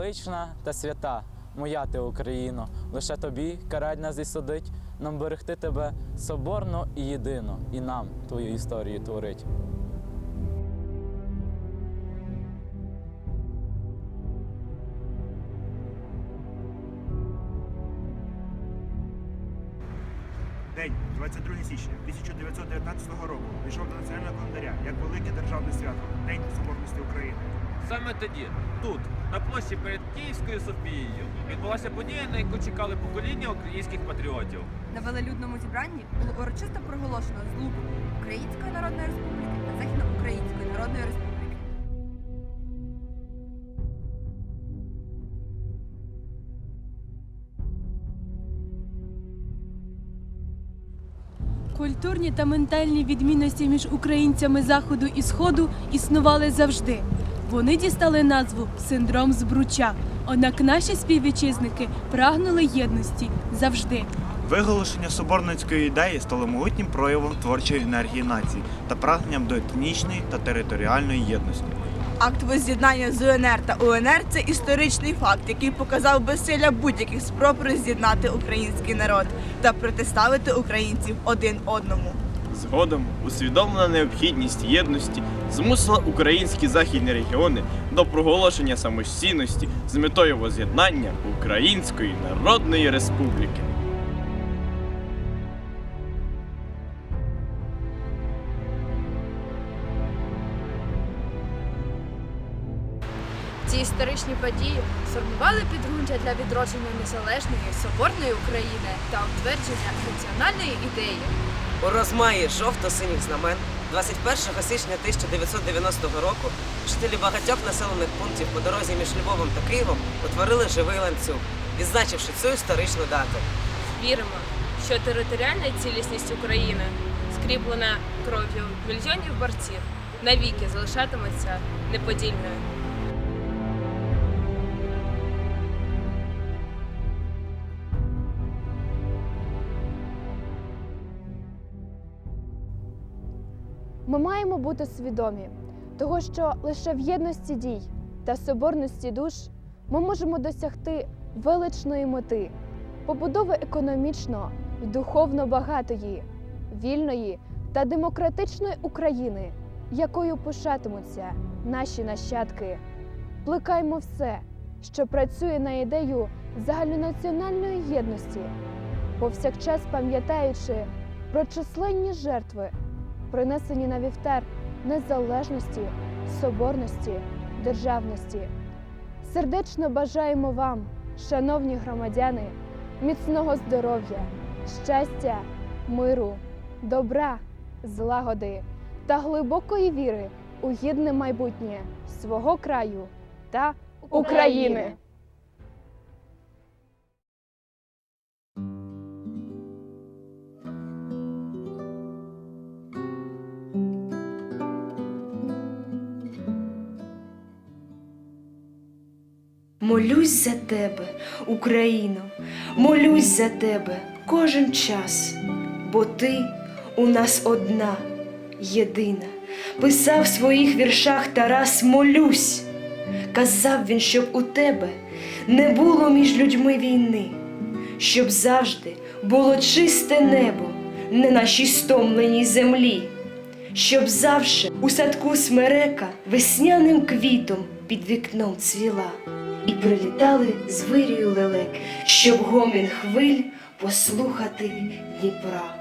велична та свята, моя ти Україно, лише тобі карать нас і судить, нам берегти тебе соборно і єдино, і нам твою історію творить. День 22 січня 1919 року війшов до національного календаря як велике державне свято День Соборності України. Саме тоді, тут, на площі перед Київською Софією, відбулася подія, на яку чекали покоління українських патріотів. На велелюдному зібранні було урочисто проголошено злуку Української Народної Республіки та Західноукраїнської Народної Республіки. Культурні та ментальні відмінності між українцями заходу і сходу існували завжди. Вони дістали назву синдром збруча. Однак наші співвітчизники прагнули єдності завжди. Виголошення соборницької ідеї стало могутнім проявом творчої енергії нації та прагненням до етнічної та територіальної єдності. Акт воз'єднання з УНР та УНР це історичний факт, який показав безсилля будь-яких спроб роз'єднати український народ та протиставити українців один одному. Згодом усвідомлена необхідність єдності змусила українські західні регіони до проголошення самостійності з метою воз'єднання Української Народної Республіки. Ці історичні події сформували підґрунтя для відродження незалежної соборної України та утвердження національної ідеї. У розмаї жовто-синіх знамен 21 січня 1990 року жителі багатьох населених пунктів по дорозі між Львовом та Києвом утворили живий ланцюг, відзначивши цю історичну дату. Віримо, що територіальна цілісність України, скріплена кров'ю мільйонів борців, навіки залишатиметься неподільною. Ми маємо бути свідомі того, що лише в єдності дій та соборності душ ми можемо досягти величної мети побудови економічно і духовно багатої, вільної та демократичної України, якою пишатимуться наші нащадки. Плекаймо все, що працює на ідею загальнонаціональної єдності, повсякчас пам'ятаючи про численні жертви принесені на вівтар незалежності, соборності, державності. Сердечно бажаємо вам, шановні громадяни, міцного здоров'я, щастя, миру, добра, злагоди та глибокої віри у гідне майбутнє свого краю та України. Молюсь за тебе, Україно, молюсь за тебе кожен час, бо ти у нас одна, єдина. Писав в своїх віршах Тарас молюсь. Казав він, щоб у тебе не було між людьми війни, щоб завжди було чисте небо на нашій стомленій землі, щоб завше у садку смерека весняним квітом під вікном цвіла і прилітали з вирію лелек, щоб гомін хвиль послухати Дніпра.